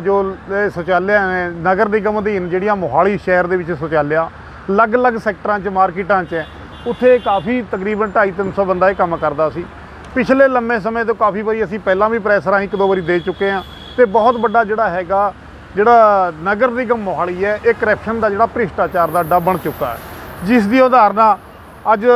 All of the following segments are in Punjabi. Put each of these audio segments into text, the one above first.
ਜੋ ਇਹ ਸ਼ੌਚਾਲਿਆ ਨੇ, ਨਗਰ ਨਿਗਮ ਅਧੀਨ ਜਿਹੜੀਆਂ ਮੋਹਾਲੀ ਸ਼ਹਿਰ ਦੇ ਵਿੱਚ ਸ਼ੌਚਾਲਿਆ, ਅਲੱਗ-ਅਲੱਗ ਸੈਕਟਰਾਂ 'ਚ, ਮਾਰਕੀਟਾਂ 'ਚ, ਉੱਥੇ ਕਾਫੀ ਤਕਰੀਬਨ 2.5-300 ਬੰਦਾ ਇਹ ਕੰਮ ਕਰਦਾ ਸੀ। ਪਿਛਲੇ ਲੰਮੇ ਸਮੇਂ ਤੋਂ ਕਾਫੀ ਵਾਰੀ ਅਸੀਂ ਪਹਿਲਾਂ ਵੀ ਪ੍ਰੈਸ ਰਾਹੀਂ ਇੱਕ ਦੋ ਵਾਰੀ ਦੇ ਚੁੱਕੇ ਹਾਂ ਤੇ ਬਹੁਤ ਵੱਡਾ ਜਿਹੜਾ ਹੈਗਾ, ਜਿਹੜਾ ਨਗਰ ਨਿਗਮ ਮੋਹਾਲੀ ਹੈ, ਇਹ ਕਰਪਸ਼ਨ ਦਾ ਜਿਹੜਾ ਭ੍ਰਿਸ਼ਟਾਚਾਰ ਦਾ ਅੱਡਾ ਬਣ ਚੁੱਕਾ ਹੈ। ਜਿਸ ਦੀ ਉਦਾਹਰਨਾਂ, ਅੱਜ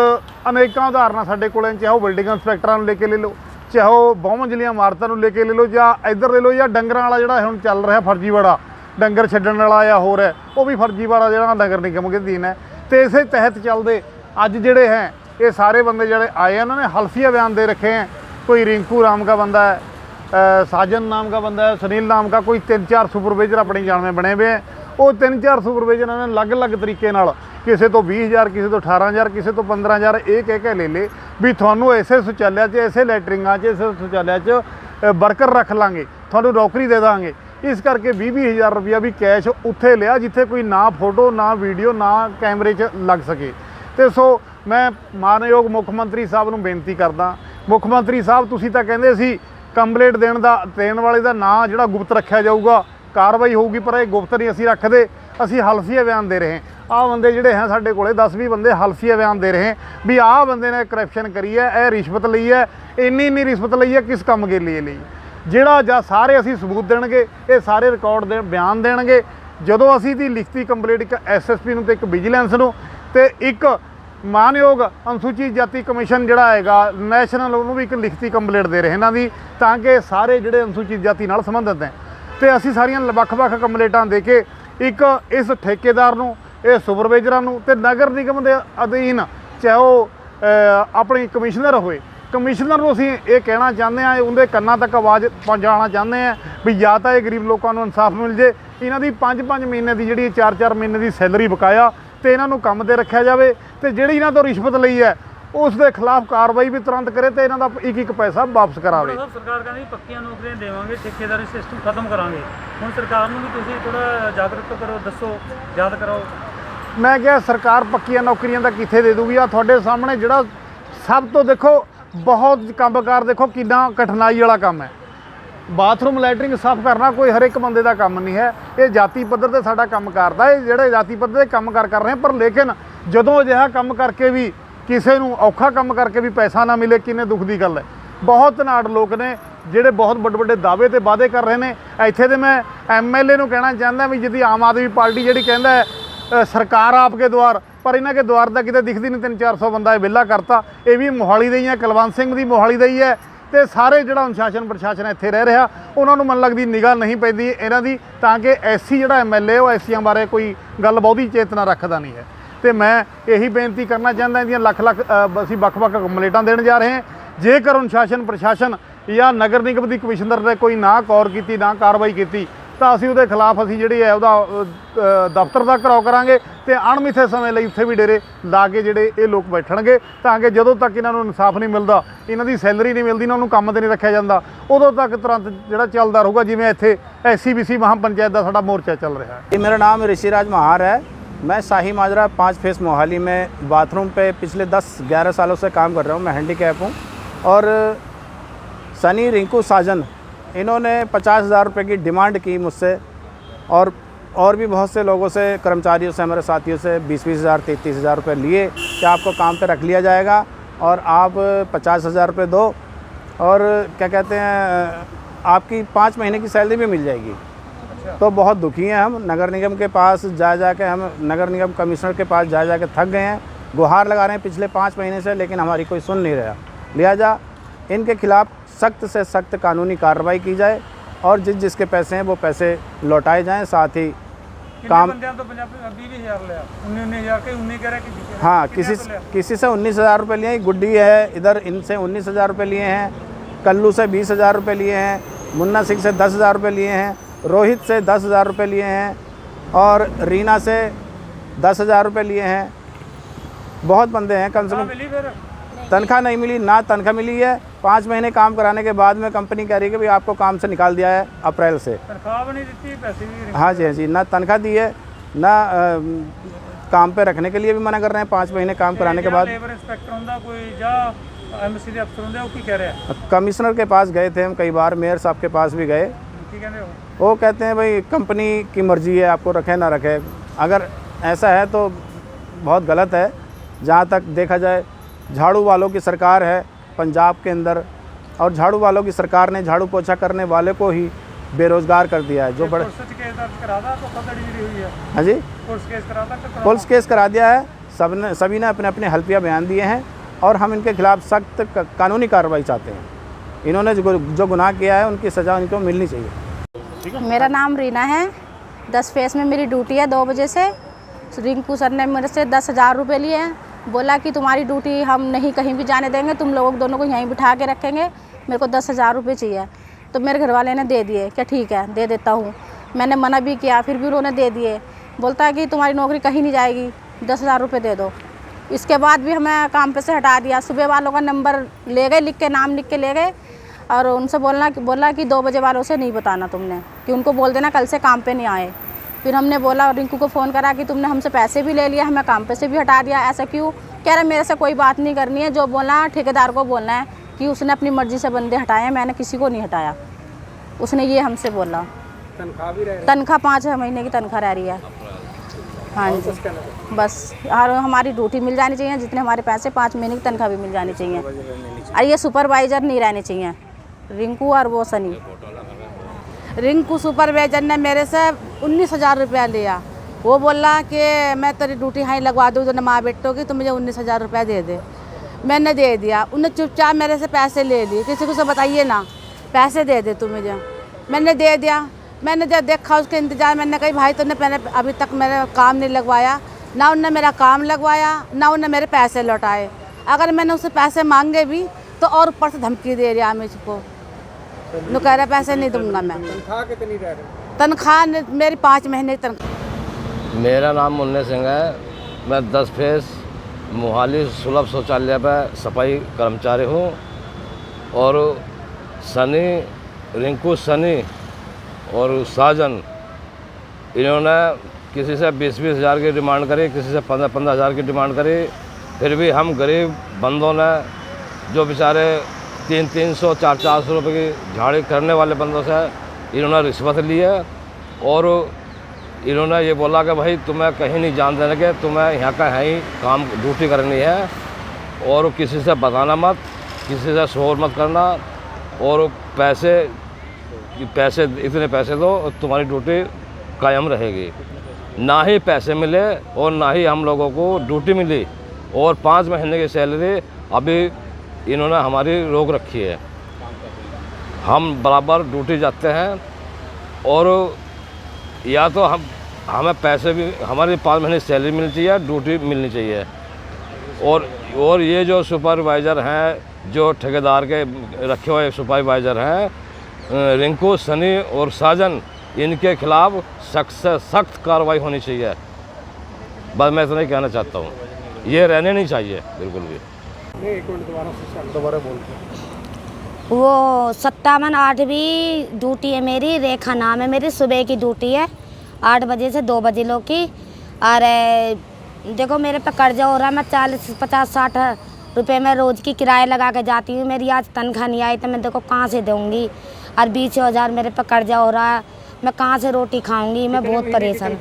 ਅਨੇਕਾਂ ਉਦਾਹਰਨਾਂ ਸਾਡੇ ਕੋਲ ਹਨ ਚਾਹੇ ਉਹ ਬਿਲਡਿੰਗ ਇੰਸਪੈਕਟਰਾਂ ਨੂੰ ਲੈ ਕੇ ਲੈ ਲਓ। ਚਾਹੇ ਉਹ ਬਹੁਮਨ ਜਿਲੀਆਂ ਇਮਾਰਤਾਂ ਨੂੰ ਲੈ ਕੇ ਲੈ ਲਓ ਜਾਂ ਇੱਧਰ ਲੈ ਲਓ ਜਾਂ ਡੰਗਰਾਂ ਵਾਲਾ ਜਿਹੜਾ ਹੁਣ ਚੱਲ ਰਿਹਾ ਫਰਜੀਵਾੜਾ, ਡੰਗਰ ਛੱਡਣ ਵਾਲਾ ਜਾਂ ਹੋਰ ਹੈ, ਉਹ ਵੀ ਫਰਜੀਵਾੜਾ ਜਿਹੜਾ ਡੰਗਰ ਨਿਗਮ ਦੇ ਦੀਨ ਹੈ। ਤੇ ਇਸੇ ਤਹਿਤ ਚੱਲਦੇ ਅੱਜ ਜਿਹੜੇ ਹੈ, ਇਹ ਸਾਰੇ ਬੰਦੇ ਜਿਹੜੇ ਆਏ ਉਹਨਾਂ ਨੇ ਹਲਫੀਆ ਬਿਆਨ ਦੇ ਰੱਖੇ ਹੈ। ਕੋਈ ਰਿੰਕੂ ਰਾਮ ਦਾ ਬੰਦਾ ਹੈ ਸਾਜਨ ਨਾਮ ਦਾ ਬੰਦਾ ਹੈ, ਸੁਨੀਲ ਨਾਮ ਦਾ, ਕੋਈ 3-4 ਸੁਪਰਵਾਈਜ਼ਰ ਆਪਣੀ ਜਾਣ ਬਣੇ ਹੋਏ ਹੈ। ਉਹ ਚਾਰ ਸੁਪਰਵਾਈਜ਼ਰ ਸੁਪਰਵਾਈਜ਼ਰਾਂ ਨੇ ਅਲੱਗ-ਅਲੱਗ ਤਰੀਕੇ ਨਾਲ ਕਿਸੇ ਤੋਂ 20000 ਕਿਸੇ ਤੋਂ 18000 ਕਿਸੇ ਤੋਂ 15000 ਇਹ ਕਹਿ ਕੇ ਲੈ ਲੇ ਵੀ ਤੁਹਾਨੂੰ ਐਸੇ ਸ਼ੌਚਾਲਿਆ 'ਚ, ਐਸੇ ਲੈਟਰਿੰਗਾਂ 'ਚ, ਐਸੇ ਸ਼ੌਚਾਲਿਆ 'ਚ ਵਰਕਰ ਰੱਖ ਲਾਂਗੇ, ਤੁਹਾਨੂੰ ਨੌਕਰੀ ਦੇ ਦਾਂਗੇ। ਇਸ ਕਰਕੇ 20-20000 ਰੁਪਇਆ ਵੀ ਕੈਸ਼ ਉੱਥੇ ਲਿਆ ਜਿੱਥੇ ਕੋਈ ਨਾ ਫੋਟੋ, ਨਾ ਵੀਡੀਓ, ਨਾ ਕੈਮਰੇ 'ਚ ਲੱਗ ਸਕੇ। ਤੇ ਸੋ ਮੈਂ ਮਾਨਯੋਗ ਮੁੱਖ ਮੰਤਰੀ ਸਾਹਿਬ ਨੂੰ ਬੇਨਤੀ ਕਰਦਾ, ਮੁੱਖ ਮੰਤਰੀ ਸਾਹਿਬ, ਤੁਸੀਂ ਤਾਂ ਕਹਿੰਦੇ ਸੀ ਕੰਪਲੇਂਟ ਦੇਣ ਦਾ, ਦੇਣ ਵਾਲੇ ਦਾ ਨਾਂ ਜਿਹੜਾ ਗੁਪਤ ਰੱਖਿਆ ਜਾਊਗਾ, ਕਾਰਵਾਈ ਹੋਊਗੀ, ਪਰ ਇਹ ਗੁਪਤ ਨਹੀਂ ਅਸੀਂ ਰੱਖਦੇ, ਅਸੀਂ ਹਲਫੀਆ ਬਿਆਨ ਦੇ ਰਹੇ ਹਾਂ। ਆਹ ਬੰਦੇ ਜਿਹੜੇ ਹੈ ਸਾਡੇ ਕੋਲੇ 10-20 ਬੰਦੇ ਹਲਫੀਆ ਬਿਆਨ ਦੇ ਰਹੇ। ਵੀ ਆਹ ਬੰਦੇ ਨੇ ਕਰਪਸ਼ਨ ਕਰੀ ਹੈ, ਇਹ ਰਿਸ਼ਵਤ ਲਈ ਹੈ, ਇੰਨੀ ਇੰਨੀ ਰਿਸ਼ਵਤ ਲਈ ਹੈ, ਕਿਸ ਕੰਮ ਕੇ ਲਈ ਲਈ? ਜਿਹੜਾ ਜਾਂ ਸਾਰੇ ਅਸੀਂ ਸਬੂਤ ਦੇਣਗੇ, ਇਹ ਸਾਰੇ ਰਿਕਾਰਡ ਦੇ ਬਿਆਨ ਦੇਣਗੇ। ਜਦੋਂ ਅਸੀਂ ਦੀ ਲਿਖਤੀ ਕੰਪਲੇਂਟ ਇੱਕ ਐਸਐਸਪੀ ਨੂੰ ਤੇ ਇੱਕ ਵਿਜੀਲੈਂਸ ਨੂੰ ਤੇ ਇੱਕ ਮਾਨਯੋਗ ਅਨੁਸੂਚਿਤ ਜਾਤੀ ਕਮਿਸ਼ਨ ਜਿਹੜਾ ਹੈਗਾ ਨੈਸ਼ਨਲ ਉਹਨੂੰ ਵੀ ਇੱਕ ਲਿਖਤੀ ਕੰਪਲੇਂਟ ਦੇ ਰਹੇ ਇਹਨਾਂ ਦੀ, ਤਾਂ ਕਿ ਸਾਰੇ ਜਿਹੜੇ ਅਨੁਸੂਚਿਤ ਜਾਤੀ ਨਾਲ ਸੰਬੰਧਿਤ ਹੈ। ਤੇ ਅਸੀਂ ਸਾਰੀਆਂ ਵੱਖ-ਵੱਖ ਕੰਪਲੇਂਟਾਂ ਦੇ ਕੇ ਇੱਕ ਇਸ ਠੇਕੇਦਾਰ ਨੂੰ ਇਹ ਸੁਪਰਵਾਈਜ਼ਰਾਂ ਨੂੰ ਤੇ ਨਗਰ ਨਿਗਮ ਦੇ ਅਧੀਨ ਚਾਹੇ ਉਹ ਆਪਣੀ ਕਮਿਸ਼ਨਰ ਹੋਏ ਕਮਿਸ਼ਨਰ ਨੂੰ ਅਸੀਂ ਇਹ ਕਹਿਣਾ ਚਾਹੁੰਦੇ ਆ ਉਹਦੇ ਕੰਨਾਂ ਤੱਕ ਆਵਾਜ਼ ਪਹੁੰਚਾਉਣਾ ਚਾਹੁੰਦੇ ਆ ਵੀ ਜਾਂ ਤਾਂ ਇਹ ਗਰੀਬ ਲੋਕਾਂ ਨੂੰ ਇਨਸਾਫ ਮਿਲ ਜੇ। ਇਹਨਾਂ ਦੀ 5-5 ਮਹੀਨੇ ਦੀ ਜਿਹੜੀ 4-4 ਮਹੀਨੇ ਦੀ ਸੈਲਰੀ ਬਕਾਇਆ ਤੇ ਇਹਨਾਂ ਨੂੰ ਕੰਮ ਤੇ ਰੱਖਿਆ ਜਾਵੇ ਤੇ ਜਿਹੜੀ ਇਹਨਾਂ ਤੋਂ ਰਿਸ਼ਵਤ ਲਈ ਹੈ, ਉਸ ਦੇ ਖਿਲਾਫ ਕਾਰਵਾਈ ਵੀ ਤੁਰੰਤ ਕਰੇ ਤੇ ਇਹਨਾਂ ਦਾ ਇੱਕ ਇੱਕ ਪੈਸਾ ਵਾਪਸ ਕਰਾਵੇ। ਸਰਕਾਰ ਕਹਿੰਦੀ ਪੱਕੀਆਂ ਨੌਕਰੀਆਂ ਦੇਵਾਂਗੇ, ਠੇਕੇਦਾਰੀ ਸਿਸਟਮ ਖਤਮ ਕਰਾਂਗੇ। ਹੁਣ ਸਰਕਾਰ ਨੂੰ ਵੀ ਤੁਸੀਂ ਥੋੜਾ ਜਾਗਰੂਕ ਕਰੋ, ਦੱਸੋ, ਯਾਦ ਕਰਾਓ। ਮੈਂ ਕਿਹਾ ਸਰਕਾਰ ਪੱਕੀਆਂ ਨੌਕਰੀਆਂ ਦਾ ਕਿੱਥੇ ਦੇ ਦੂਗੀ? ਆ ਤੁਹਾਡੇ ਸਾਹਮਣੇ ਜਿਹੜਾ ਸਭ ਤੋਂ ਦੇਖੋ, ਬਹੁਤ ਕੰਮਕਾਰ ਦੇਖੋ, ਕਿੰਨਾ ਕਠਿਨਾਈ ਵਾਲਾ ਕੰਮ ਹੈ। ਬਾਥਰੂਮ ਲੈਟਰਿੰਗ ਸਾਫ਼ ਕਰਨਾ ਕੋਈ ਹਰ ਇੱਕ ਬੰਦੇ ਦਾ ਕੰਮ ਨਹੀਂ ਹੈ। ਇਹ ਜਾਤੀ ਪੱਧਰ ਤੇ ਸਾਡਾ ਕੰਮ ਕਰਦਾ ਇਹ ਜਿਹੜੇ ਜਾਤੀ ਪੱਧਰ ਤੇ ਕੰਮ ਕਰ ਕਰ ਰਹੇ ਪਰ ਲੇਕਿਨ ਜਦੋਂ ਅਜਿਹਾ ਕੰਮ ਕਰਕੇ ਵੀ ਕਿਸੇ ਨੂੰ ਔਖਾ ਕੰਮ ਕਰਕੇ ਵੀ ਪੈਸਾ ਨਾ ਮਿਲੇ, ਕਿੰਨੇ ਦੁੱਖ ਦੀ ਗੱਲ ਹੈ। ਬਹੁਤ ਨਾੜ ਲੋਕ ਨੇ, ਜਿਹੜੇ ਬਹੁਤ ਵੱਡੇ ਵੱਡੇ ਦਾਅਵੇ ਤੇ ਵਾਅਦੇ ਕਰ ਰਹੇ ਨੇ। ਇੱਥੇ ਤੇ ਮੈਂ ਐਮਐਲਏ ਨੂੰ ਕਹਿਣਾ ਚਾਹੁੰਦਾ ਵੀ ਜਿਹਦੀ ਆਮ ਆਦਮੀ ਪਾਰਟੀ ਜਿਹੜੀ ਕਹਿੰਦਾ ਹੈ ਸਰਕਾਰ ਆਪਕੇ ਦੁਆਰ, ਪਰ ਇਹਨਾਂ ਕੇ ਦੁਆਰ ਦਾ ਕਿਤੇ ਦਿਖਦੀ ਨਹੀਂ 3-400 ਬੰਦਾ ਇਹ ਵਿਹਲਾ ਕਰਤਾ। ਇਹ ਵੀ ਮੋਹਾਲੀ ਦੇ ਹੀ ਹੈ, ਕੁਲਵੰਤ ਸਿੰਘ ਦੀ ਮੋਹਾਲੀ ਦਾ ਹੀ ਹੈ। ਤੇ ਸਾਰੇ ਜਿਹੜਾ ਅਨੁਸ਼ਾਸਨ ਪ੍ਰਸ਼ਾਸਨ ਇੱਥੇ ਰਹਿ ਰਿਹਾ, ਉਹਨਾਂ ਨੂੰ ਮਨ ਲੱਗਦੀ ਨਿਗਾਹ ਨਹੀਂ ਪੈਂਦੀ ਇਹਨਾਂ ਦੀ, ਤਾਂ ਕਿ ਐਸੀ ਜਿਹੜਾ ਐਮਐਲਏ ਉਹ ਐਸੀਆਂ ਬਾਰੇ ਕੋਈ ਗੱਲ ਬਹੁਤੀ ਚੇਤਨਾ ਰੱਖਦਾ ਨਹੀਂ ਹੈ। ਤੇ ਮੈਂ ਇਹੀ ਬੇਨਤੀ ਕਰਨਾ ਚਾਹੁੰਦਾ, ਇਹਦੀਆਂ ਲੱਖ ਲੱਖ ਅਸੀਂ ਵੱਖ-ਵੱਖ ਕੰਪਲੇਂਟਾਂ ਦੇਣ ਜਾ ਰਹੇ ਹਾਂ। ਜੇਕਰ ਅਨੁਸ਼ਾਸਨ ਪ੍ਰਸ਼ਾਸਨ ਜਾਂ ਨਗਰ ਨਿਗਮ ਦੀ ਕਮਿਸ਼ਨਰ ਨੇ ਕੋਈ ਨਾ ਗੌਰ ਕੀਤੀ, ਨਾ ਕਾਰਵਾਈ ਕੀਤੀ ਤਾਂ ਅਸੀਂ ਉਹਦੇ ਖਿਲਾਫ ਅਸੀਂ ਜਿਹੜੀ ਹੈ ਉਹਦਾ ਅ, ਅ, ਦਫ਼ਤਰ ਦਾ ਘਰਾਓ ਕਰਾਂਗੇ ਤੇ ਅਣਮਿੱਥੇ ਸਮੇਂ ਲਈ ਉੱਥੇ ਵੀ ਡੇਰੇ ਲਾ ਕੇ ਜਿਹੜੇ ਇਹ ਲੋਕ ਬੈਠਣਗੇ ਤਾਂ ਕਿ ਜਦੋਂ ਤੱਕ ਇਹਨਾਂ ਨੂੰ ਇਨਸਾਫ ਨਹੀਂ ਮਿਲਦਾ ਇਹਨਾਂ ਦੀ ਸੈਲਰੀ ਨਹੀਂ ਮਿਲਦੀ ਇਹਨਾਂ ਨੂੰ ਕੰਮ ਤੇ ਨਹੀਂ ਰੱਖਿਆ ਜਾਂਦਾ ਉਦੋਂ ਤੱਕ ਤੁਰੰਤ ਜਿਹੜਾ ਚੱਲਦਾ ਰਹੂਗਾ ਜਿਵੇਂ ਇੱਥੇ ਐਸਸੀਬੀਸੀ ਮਹਾਪੰਚਾਇਤ ਦਾ ਸਾਡਾ ਮੋਰਚਾ ਚੱਲ ਰਿਹਾ ਹੈ ये मेरा नाम ऋषिराज महार है मैं शाही माजरा पाँच फेस मोहाली में बाथरूम पे पिछले 10-11 सालों से काम कर रहा हूँ मैं हैंडीकैप हूँ और सनी रिंकू साजन इन्होंने पचास हज़ार रुपये की डिमांड की मुझसे और और भी बहुत से लोगों से कर्मचारियों से हमारे साथियों से बीस बीस हज़ार तैंतीस हज़ार रुपये लिए। कि आपको काम पे रख लिया जाएगा? और आप पचास हज़ार रुपये दो। और क्या कहते हैं आपकी पाँच महीने की सैलरी भी मिल जाएगी। तो बहुत दुखी हैं हम। नगर निगम के पास जा जा के हम नगर निगम कमिश्नर के पास जा जा के थक गए हैं। गुहार लगा रहे हैं पिछले पाँच महीने से लेकिन हमारी कोई सुन नहीं रहा। लिहाजा इनके खिलाफ सख्त से सख्त कानूनी कार्रवाई की जाए और जिस जिसके पैसे हैं वो पैसे लौटाए जाएँ साथ ही काम तो हाँ किसी किसी से उन्नीस हज़ार रुपये लिए गुड्डी है इधर इनसे उन्नीस हज़ार रुपये लिए हैं कल्लू से बीस हज़ार रुपये लिए हैं मुन्ना सिंह से दस हज़ार रुपये लिए हैं रोहित से दस हज़ार रुपये लिए हैं और रीना से दस हज़ार रुपये लिए हैं। बहुत बंदे हैं कम से कम तनख्वाह नहीं मिली ना तनख्वाह मिली है पाँच महीने काम कराने के बाद में कंपनी कह रही है कि भाई आपको काम से निकाल दिया है अप्रैल से ਤਨਖਾਹ ਵੀ ਨਹੀਂ ਦਿੱਤੀ ਪੈਸੇ ਵੀ ਨਹੀਂ हाँ जी हाँ जी ना तनख्वाह दी है ना अ, काम पे रखने के लिए भी मना कर रहे हैं पाँच महीने काम कराने के बाद ਲੇਬਰ ਇੰਸਪੈਕਟਰ ਹੁੰਦਾ ਕੋਈ ਜਾਂ ਐਮਸੀ ਦੇ ਅਫਸਰ ਹੁੰਦੇ ਆ, ਉਹ ਕੀ ਕਹਿ ਰਿਹਾ कमिश्नर के पास गए थे हम कई बार मेयर साहब के पास भी गए ਕੀ ਕਹਿੰਦੇ ਹੋ वो कहते हैं भाई कंपनी की मर्जी है आपको रखे ना रखे अगर ऐसा है तो बहुत गलत है जहाँ तक देखा जाए झाड़ू वालों की सरकार है पंजाब के अंदर और झाड़ू वालों की सरकार ने झाड़ू पोछा करने वाले को ही बेरोजगार कर दिया है जो बड़े हाँ? जी। पुलिस केस करा दिया है। सबने सभी ने अपने अपने हल्फिया बयान दिए हैं और हम इनके खिलाफ सख्त कानूनी कार्रवाई चाहते हैं। इन्होंने जो गुनाह किया है उनकी सज़ा इनको मिलनी चाहिए। मेरा नाम रीना है। दस फेस में मेरी ड्यूटी है दो बजे से। रिंकू सर ने मेरे से दस हज़ार रुपये लिए हैं। बोला कि तुम्हारी ड्यूटी हम नहीं कहीं भी जाने देंगे, तुम लोगों दोनों को यहीं बिठा के रखेंगे, मेरे को दस हज़ार रुपये चाहिए। तो मेरे घर वाले ने दे दिए, क्या ठीक है, दे देता हूँ। मैंने मना भी किया, फिर भी उन्होंने दे दिए। बोलता है कि तुम्हारी नौकरी कहीं नहीं जाएगी, दस हज़ार रुपये दे दो। इसके बाद भी हमें काम पे से हटा दिया। सुबह वालों का नंबर ले गए, लिख के, नाम लिख के ले गए। और उनसे बोलना, बोला कि दो बजे वालों से नहीं बताना तुमने, कि उनको बोल देना कल से काम पे नहीं आए। फिर हमने बोला और रिंकू को फ़ोन करा कि तुमने हमसे पैसे भी ले लिए हमें काम पे से भी हटा दिया ऐसा क्यों? कह रहे मेरे से कोई बात नहीं करनी है जो बोलना ठेकेदार को बोलना है कि उसने अपनी मर्ज़ी से बंदे हटाए मैंने किसी को नहीं हटाया। उसने ये हमसे बोला। तनख्वाह पाँच छः महीने की तनख्वाह रह रही है। हाँ जी। बस और हमारी ड्यूटी मिल जानी चाहिए जितने हमारे पैसे पाँच महीने की तनख्वाह भी मिल जानी चाहिए। और ये सुपरवाइज़र नहीं रहने चाहिए। रिंकू और वो सनी। रिंकू सुपरवाइजर ने मेरे से उन्नीस हज़ार रुपया लिया। वो बोला कि मैं तेरी ड्यूटी हाई लगवा दूँ तो माँ बेटो की तो मुझे उन्नीस हज़ार रुपया दे दे। मैंने दे दिया। उन्हें चुपचाप मेरे से पैसे ले लिए। किसी को से बताइए ना पैसे दे दे तू मुझे। मैंने दे दिया। मैंने जब देखा उसके इंतज़ार मैंने कही भाई तूने पहले अभी तक मेरा काम नहीं लगवाया। ना उनने मेरा काम लगवाया ना उनने मेरे पैसे लौटाए। अगर मैंने उससे पैसे मांगे भी तो और ऊपर से धमकी दे रहा मुझको। कह रहा पैसे नहीं दूँगा मैं। तनख्वाह मेरी पाँच महीने तनख्वाह। मेरा नाम मुन्ने सिंह है। मैं दस फेस मोहाली सुलभ शौचालय पर सफ़ाई कर्मचारी हूँ और सनी, रिंकू सनी और साजन, इन्होंने किसी से बीस बीस हज़ार की डिमांड करी, किसी से पंद्रह पंद्रह हज़ार की डिमांड करी। फिर भी हम गरीब बंदों ने, जो बेचारे तीन तीन सौ चार चार सौ रुपये की झाड़ी करने वाले बंदों से इन्होंने रिश्वत ली है और इन्होंने ये बोला कि भाई, तुम्हें कहीं नहीं जान देने के, तुम्हें यहाँ का है ही काम, ड्यूटी करनी है और किसी से बताना मत, किसी से शोर मत करना और पैसे पैसे, इतने पैसे दो, तुम्हारी ड्यूटी कायम रहेगी। ना ही पैसे मिले और ना ही हम लोगों को ड्यूटी मिली और पाँच महीने की सैलरी अभी इन्होंने हमारी रोक रखी है। हम बराबर ड्यूटी जाते हैं और या तो हम हमें पैसे भी हमारी पाँच महीने की सैलरी मिलनी चाहिए ड्यूटी मिलनी चाहिए। और और ये जो सुपरवाइज़र हैं जो ठेकेदार के रखे हुए सुपरवाइज़र हैं रिंकू सनी और साजन इनके खिलाफ सख्त से सख्त कार्रवाई होनी चाहिए। बस मैं इतना ही कहना चाहता हूँ। ये रहने नहीं चाहिए बिल्कुल भी। वो सत्तावन आठवीं ड्यूटी है मेरी रेखा नाम है मेरी सुबह की ड्यूटी है आठ बजे से दो बजे लोग की। और देखो मेरे पे कर्जा हो रहा है मैं चालीस पचास साठ रुपए में रोज़ की किराया लगा के जाती हूँ मेरी आज तनख्वाह नहीं आई तो मैं देखो कहाँ से दूँगी। और बीस हज़ार मेरे पे कर्जा हो रहा है मैं कहाँ से रोटी खाऊँगी मैं बहुत परेशान।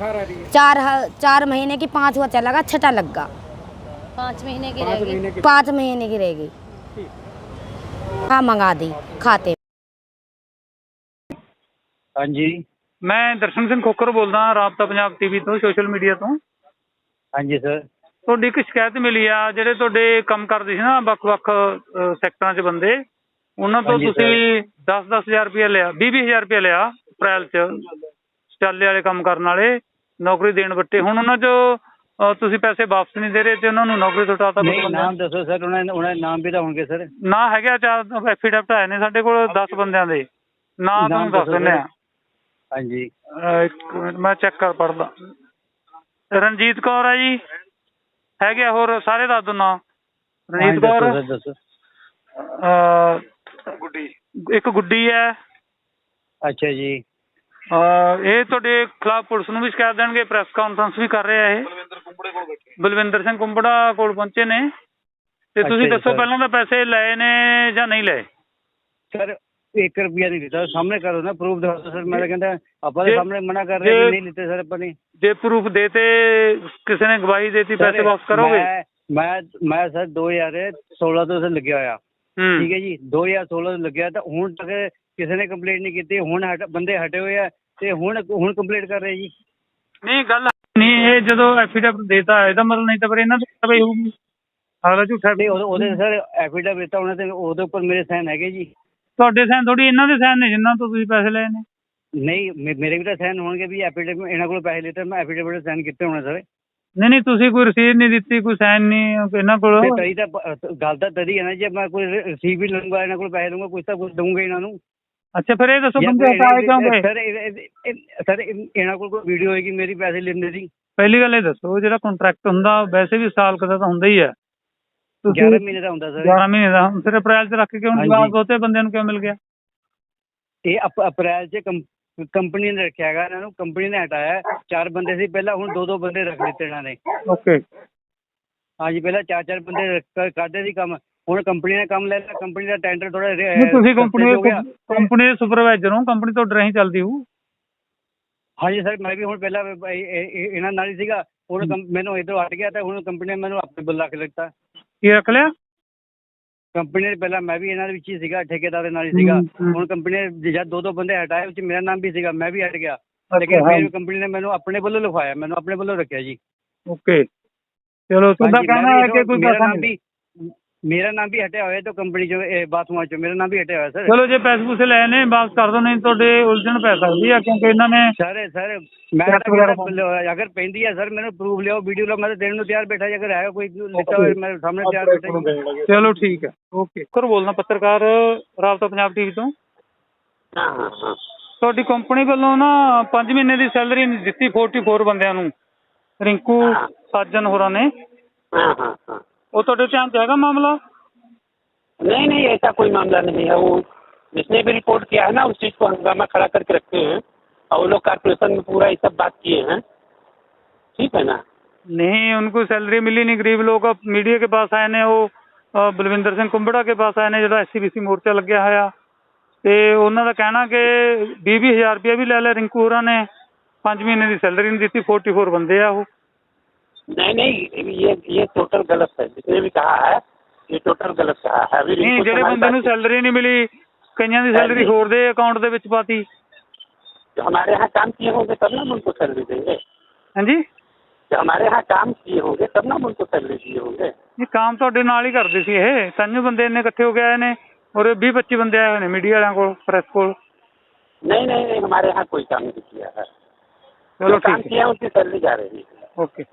चार चार महीने की पाँच हुआ चला गया छठा लग गया। पाँच महीने की रहेगी। पाँच महीने की रहेगी। हाँ मंगा दी खाते ਹਾਂਜੀ ਮੈਂ ਦਰਸ਼ਨ ਸਿੰਘ ਖੋਕਰ ਬੋਲਦਾ ਰਾਬਤਾ ਪੰਜਾਬ ਟੀਵੀ ਤੋਂ ਸੋਸ਼ਲ ਮੀਡੀਆ ਤੋਂ ਹਾਂਜੀ ਸਰ ਤੁਹਾਡੀ ਇੱਕ ਸ਼ਿਕਾਇਤ ਮਿਲੀ ਆ ਜਿਹੜੇ ਤੁਹਾਡੇ ਕੰਮ ਕਰਦੇ ਸੀ ਨਾ ਵੱਖ-ਵੱਖ ਅ, ਸੈਕਟਰਾਂ 'ਚ ਬੰਦੇ ਉਹਨਾਂ ਤੋਂ ਹਾਂਜੀ ਤੁਸੀਂ 10-10000 ਰੁਪਏ ਲਿਆ 20-20000 ਰੁਪਏ ਲਿਆ ਅਪ੍ਰੈਲ 'ਚ ਸਟਾਲੇ ਵਾਲੇ ਕੰਮ ਕਰਨ ਵਾਲੇ ਨੌਕਰੀ ਦੇਣ ਬੱਟੇ ਹੁਣ ਉਹਨਾਂ 'ਚ ਅ, ਤੁਸੀਂ ਪੈਸੇ ਵਾਪਸ ਨਹੀਂ ਦੇ ਰਹੇ ਤੇ ਉਹਨਾਂ ਨੂੰ ਨੌਕਰੀ ਤੋਂ ਹਟਾਤਾ ਨਹੀਂ ਨਾਮ ਦੱਸੋ ਸਰ ਉਹਨਾਂ ਉਹਨਾਂ ਦੇ ਨਾਮ ਵੀ ਤਾਂ ਹੋਣਗੇ ਸਰ? ਨਾ ਹੈਗਾ ਚਾਰ ਐਫੀਡੈਵਿਟ ਆਏ ਨੇ ਸਾਡੇ ਕੋਲ 10 ਬੰਦਿਆਂ ਦੇ। ਨਾਂ ਨਾਮ ਤੁਹਾਨੂੰ ਦੱਸ ਦਿੰਦੇ ਆ। ਹਾਂਜੀ। ਇੱਕ ਮਿੰਟ ਮੈਂ ਚੈੱਕ ਕਰ ਪੜਦਾ ਰਣਜੀਤ ਕੌਰ ਹੈ ਜੀ। ਹੈਗੇ ਆ ਹੋਰ ਸਾਰੇ ਦੱਸ ਦੋ ਨਾਂ ਰਣਜੀਤ ਕੌਰ। ਦੱਸੋ। ਅਹ ਇੱਕ ਗੁੱਡੀ ਹੈ। ਅੱਛਾ ਜੀ। ਇਹ ਤੁਹਾਡੇ ਖਿਲਾਫ ਪੁਲਿਸ ਨੂੰ ਵੀ ਸ਼ਿਕਾਇਤ ਦੇਣਗੇ ਪ੍ਰੈਸ ਕਾਨਫਰੰਸ ਵੀ ਕਰ ਰਹੇ ਆ ਇਹ। ਬਲਵਿੰਦਰ ਸਿੰਘ ਕੁੰਬੜਾ ਕੋਲ ਪਹੁੰਚੇ ਨੇ। ਤੇ ਤੁਸੀਂ ਦੱਸੋ ਸਰ। ਪਹਿਲਾਂ ਤਾਂ ਪੈਸੇ ਲਏ ਨੇ ਜਾਂ ਨਹੀਂ ਲਏ? ਸਰ 1 ਰੁਪਿਆ ਨਹੀਂ ਦਿੱਤਾ। ਸਾਹਮਣੇ ਕਰੋ ਨਾ ਪ੍ਰੂਫ ਦਿਖਾਓ ਸਰ ਮੈਂ ਕਹਿੰਦਾ ਆਪਾਂ ਦੇ ਸਾਹਮਣੇ ਮਨਾ ਕਰ ਰਹੇ ਨਹੀਂ ਲਿੱਤੇ ਸਰ ਆਪਾਂ ਨੇ। ਜੇ ਪ੍ਰੂਫ ਦੇਤੇ ਕਿਸੇ ਨੇ ਗਵਾਹੀ ਦੇਤੀ ਪੈਸੇ ਵਾਪਸ ਕਰੋਗੇ? ਮੈਂ ਮੈਂ ਸਰ 2016 ਤੋਂ ਸਰ ਲੱਗਿਆ ਹੋਇਆ। ਠੀਕ ਹੈ ਜੀ 2016 ਤੋਂ ਲੱਗਿਆ ਤਾਂ ਹੁਣ ਤੱਕ ਕਿਸੇ ਨੇ ਕੰਪਲੇਂਟ ਨਹੀਂ ਕੀਤੀ ਹੁਣ ਹਟ- ਬੰਦੇ ਹਟੇ ਹੋਏ ਆ ਤੇ ਹੁਣ ਹੁਣ ਕੰਪਲੇਂਟ ਕਰ ਰਹੇ ਜੀ। ਨਹੀਂ ਗੱਲ ਨਹੀਂ ਇਹ ਜਦੋਂ ਐਫੀਡੈਵਿਟ ਦੇਤਾ ਇਹਦਾ ਮਤਲਬ ਨਹੀਂ ਤਾਂ ਫਿਰ ਇਹਨਾਂ ਦੀ ਕਾਰਵਾਈ ਹੋਊਗੀ। ਅਗਲਾ ਝੂਠਾ ਨਹੀਂ ਉਹਦੇ- ਉਹਦੇ ਸਰ ਐਫੀਡੈਵਿਟ ਦਿੱਤਾ ਉਹਨੇ ਤੇ ਉਹਦੇ ਉੱਪਰ ਮੇਰੇ ਸਾਈਨ ਹੈਗੇ ਜੀ। ਤੁਹਾਡੇ ਸਾਈਨ ਥੋੜੀ ਇਹਨਾਂ ਦੇ ਸਾਈਨ ਨੇ ਜਿਨ੍ਹਾਂ ਤੋਂ ਤੁਸੀਂ ਪੈਸੇ ਲਏ ਨੇ। ਨਹੀਂ ਮੇ- ਮੇਰੇ ਵੀ ਤਾਂ ਸਾਈਨ ਹੋਣਗੇ ਵੀ ਐਫੀਡੈਵਿਟ ਇਹਨਾਂ ਕੋਲ ਪੈਸੇ ਲਿੱਤੇ ਮੈਂ ਐਫੀਡੈਵਿਟ ਸਾਈਨ ਕੀਤੇ ਹੋਣੇ ਸਰ। ਨਹੀਂ ਨਹੀਂ ਤੁਸੀਂ ਕੋਈ ਰਸੀਦ ਨਹੀਂ ਦਿੱਤੀ ਕੋਈ ਸਾਈਨ ਨਹੀਂ ਇਹਨਾਂ ਕੋਲ। ਤੇ ਤਰੀ ਤਾਂ ਪ- ਗੱਲ ਤਾਂ ਤਦੀ ਹੈ ਨਾ ਜੇ ਮੈਂ ਕੋਈ ਰਿਸੀਵ ਵੀ ਲਵਾਂਗਾ ਇਹਨਾਂ ਕੋਲ ਪੈਸੇ ਲਵਾਂਗਾ ਕੁਝ ਤਾਂ ਕੁਝ ਦਊਂਗਾ ਇਹਨਾਂ ਨੂੰ। ਅੱਛਾ ਫਿਰ ਇਹ ਦੱਸੋ ਬੰਦੇ ਹਟਾਏ ਕਿਉਂ ਗਏ? ਸਰ ਸਰ ਇਹ- ਇਹਨਾਂ ਕੋਲ ਕੋਈ ਵੀਡੀਓ ਹੋਏਗੀ ਮੇਰੀ ਪੈਸੇ ਲੈਂਦੇ ਦੀ ਪਹਿਲੀ ਗੱਲ ਇਹ ਦੱਸੋ ਜਿਹੜਾ ਕੰਟਰੈਕਟ ਹੁੰਦਾ ਵੈਸੇ ਵੀ ਸਾਲ ਕਦਾ ਤਾਂ ਹੁੰਦਾ ਹੀ ਹੈ। 11 ਮਹੀਨੇ ਦਾ ਹੁੰਦਾ ਸਰ। 11 ਮਹੀਨੇ ਦਾ ਫਿਰ ਅਪ੍ਰੈਲ ਚ ਰੱਖ ਕੇ ਹੁਣ। ਜਵਾਬ ਬਹੁਤੇ ਬੰਦਿਆਂ ਨੂੰ ਕਿਉਂ ਮਿਲ ਗਿਆ? ਇਹ ਅਪ- ਅਪ੍ਰੈਲ 'ਚ ਕੰਪ- ਕੰਪਨੀ ਨੇ ਰੱਖਿਆ ਹੈਗਾ ਇਹਨਾਂ ਨੂੰ ਕੰਪਨੀ ਨੇ ਹਟਾਇਆ। ਚਾਰ ਬੰਦੇ ਸੀ ਪਹਿਲਾਂ ਹੁਣ ਦੋ ਦੋ ਬੰਦੇ ਰੱਖ ਲਿੱਤੇ ਇਹਨਾਂ ਨੇ। ਓਕੇ ਹਾਂਜੀ ਪਹਿਲਾਂ ਚਾਰ ਚਾਰ ਬੰਦੇ ਕਰਦੇ ਸੀ ਕੰਮ। ਹੁਣ ਕੰਪਨੀ ਨੇ ਕੰਮ ਲੈ ਲਿਆ ਕੰਪਨੀ ਦਾ ਟੈਂਡਰ ਥੋੜਾ ਨਹੀਂ ਤੁਸੀਂ ਕੰਪਨੀ ਕੰਪਨੀ ਦੇ ਸੁਪਰਵਾਈਜ਼ਰ ਹੋ ਕੰਪਨੀ ਤੁਹਾਡੇ ਰਾਹੀਂ ਚੱਲਦੀ ਹੋਊ। ਹਾਂਜੀ ਸਰ ਮੈਂ ਵੀ ਹੁਣ ਪਹਿਲਾਂ ਇਹ- ਇਹ- ਇਹ- ਇਹਨਾਂ ਨਾਲ ਹੀ ਸੀਗਾ। ਹੁਣ ਮੈਨੂੰ ਇਧਰੋਂ ਹਟ ਗਿਆ ਤਾਂ ਹੁਣ ਕੰਪਨੀ ਨੇ ਮੈਨੂੰ ਆਪਣੇ ਬੁਲਾ ਕੇ ਲਿੱਤਾ। ਕੀ ਰੱਖ ਲਿਆ? ਕੰਪਨੀ ਨੇ ਪਹਿਲਾਂ ਮੈਂ ਵੀ ਇਹਨਾਂ ਦੇ ਵਿੱਚ ਹੀ ਸੀਗਾ ਠੇਕੇਦਾਰ ਦੇ ਨਾਲ ਹੀ ਸੀਗਾ। ਹੂੰ, ਹੂੰ। ਹੁਣ ਕੰਪਨੀ ਨੇ ਜਦ ਦੋ ਦੋ ਬੰਦੇ ਹਟਾਏ ਵਿੱਚ ਮੇਰਾ ਨਾਮ ਵੀ ਸੀਗਾ ਮੈਂ ਵੀ ਹਟ ਗਿਆ। ਲੇਕਿਨ ਹਾਂ। ਫਿਰ ਕੰਪਨੀ ਨੇ ਮੈਨੂੰ ਆਪਣੇ ਵੱਲੋਂ ਲਿਖਵਾਇਆ ਮੈਨੂੰ ਆਪਣੇ ਵੱਲੋਂ ਰੱਖਿਆ ਜੀ। ਓਕੇ। ਚਲੋ ਤੁਹਾਡਾ ਕਹਿਣਾ ਹੈ ਕਿ ਕੋਈ ਪੈਸਾ ਨਹੀਂ। ਮੇਰਾ ਨਾਮ ਵੀ ਹਟਿਆ ਹੋਇਆ ਤੋਂ ਕੰਪਨੀ ਚੋਂ ਇਹ ਬਾਥਰੂਮਾਂ ਚੋਂ ਮੇਰਾ ਨਾਮ ਵੀ ਹਟਿਆ ਹੋਇਆ ਸਰ। ਚਲੋ ਜੇ ਪੈਸੇ ਪੂਸੇ ਲਏ ਨੇ ਵਾਪਸ ਕਰ ਦਿਓ ਨਹੀਂ ਤੁਹਾਡੇ ਉਲਝਣ ਪੈ ਸਕਦੀ ਆ ਕਿਉਂਕਿ ਇਹਨਾਂ ਨੇ ਸਰ ਸਰ ਮੈਂ ਤਾਂ ਮੇਰਾ- ਅਗਰ ਪੈਂਦੀ ਹੈ ਸਰ ਮੈਨੂੰ ਪ੍ਰੂਫ ਲਿਆਓ ਵੀਡੀਓ ਲਿਆਓ ਮੈਂ ਤਾਂ ਦੇਣ ਨੂੰ ਤਿਆਰ ਬੈਠਾ ਜੇ ਆਇਆ ਕੋਈ ਲਿਖਤਾ ਹੋਇਆ ਮੇਰੇ ਸਾਹਮਣੇ ਤਿਆਰ ਬੈਠਾ ਜੀ। ਚਲੋ ਠੀਕ ਹੈ ਓਕੇ ਕਰ ਬੋਲਣਾ ਪੱਤਰਕਾਰ ਰਾਬਤਾ ਪੰਜਾਬ ਟੀਵੀ ਤੋਂ। ਹਾਂ ਤੁਹਾਡੀ ਕੰਪਨੀ ਵੱਲੋਂ ਨਾ 5 ਮਹੀਨੇ ਦੀ ਸੈਲਰੀ ਨਹੀਂ ਦਿੱਤੀ 44 ਬੰਦਿਆਂ ਨੂੰ। ਰਿੰਕੂ ਸਾਜਨ ਹੋਰਾਂ ਨੇ। ਹਾਂ ਹਾਂ ਹਾਂ। ਉਹ ਤੁਹਾਡੇ ਧਿਆਨ 'ਚ ਹੈਗਾ ਮਾਮਲਾ नहीं नहीं ऐसा कोई मामला नहीं है वो जिसने भी रिपोर्ट किया है ना उस चीज़ को हंगामा खड़ा करके रखे हैं और वो लोग कारपोरेशन में पूरा ये सब बात किए हैं ठीक है ना नहीं उनको सैलरी मिली नहीं गरीब लोग अब मीडिया के पास आए ने ਉਹ ਅ, ਬਲਵਿੰਦਰ ਸਿੰਘ ਕੁੰਬੜਾ ਕੇ ਪਾਸ ਆਏ ਨੇ ਜਿਹੜਾ ਐਸਸੀਬੀਸੀ ਮੋਰਚਾ ਲੱਗਿਆ ਹੋਇਆ ਤੇ ਉਹਨਾਂ ਦਾ ਕਹਿਣਾ ਕਿ 20-20000 ਰੁਪਏ ਵੀ ਲੈ ਲਿਆ ਰਿੰਕੂ ਹੋਰਾਂ ਨੇ 5 ਮਹੀਨੇ ਦੀ ਸੈਲਰੀ ਨਹੀਂ ਦਿੱਤੀ 44 ਬੰਦੇ ਆ ਉਹ नहीं नहीं ये ये टोटल गलत है जिसने भी कहा है ये टोटल गलत कहा है अभी ਨਹੀਂ रिंकू ਜਿਹੜੇ हमारी ਬੰਦੇ ਨੂੰ बात- ਸੈਲਰੀ ਨਹੀਂ ਮਿਲੀ ਕਈਆਂ ਦੀ ਸੈਲਰੀ ਹੋਰ ਦੇ ਅਕਾਊਂਟ ਦੇ ਵਿੱਚ ਪਾਤੀ जो हमारे यहाँ काम किए होंगे तब ना हम उनको सैलरी देंगे ਹਾਂਜੀ जो हमारे यहाँ काम किए होंगे तब ना हम उनको सैलरी दिए होंगे ਇਹ ਕੰਮ ਤੁਹਾਡੇ ਨਾਲ ਹੀ ਕਰਦੇ ਸੀ ਇਹ ਤਾਂਹੀਓ ਬੰਦੇ ਇੰਨੇ ਇਕੱਠੇ ਹੋ ਕੇ ਆਏ ਨੇ ਔਰ 20 25 ਬੰਦੇ ਆਏ ਹੋਏ ਨੇ ਮੀਡੀਆ ਵਾਲਿਆਂ ਕੋਲ ਪ੍ਰੈਸ ਕੋਲ नहीं नहीं नहीं हमारे यहाँ कोई काम नहीं किया है ਚਲੋ जो काम ਠੀਕ किया है उनकी सैलरी जा रही है ਹੈ ਓਕੇ